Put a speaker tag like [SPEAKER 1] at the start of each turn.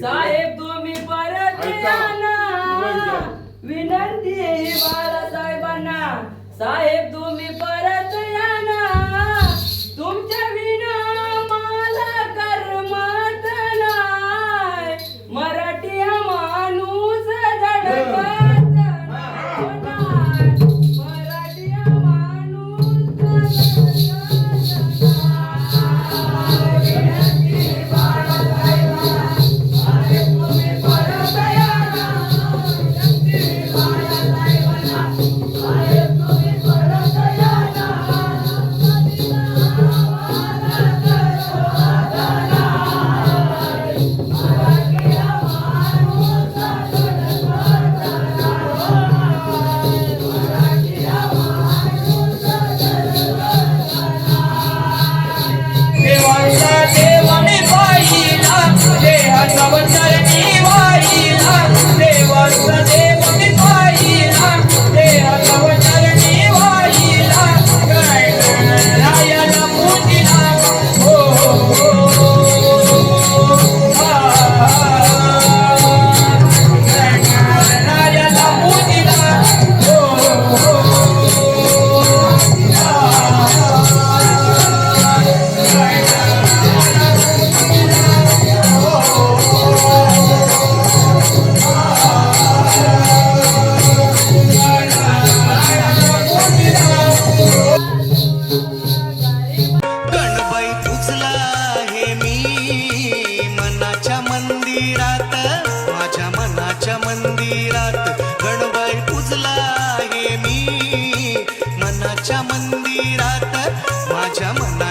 [SPEAKER 1] साहेब तुम्ही परत. विनंती आहे बाळासाहेबांना. साहेब तुम्ही परत చమన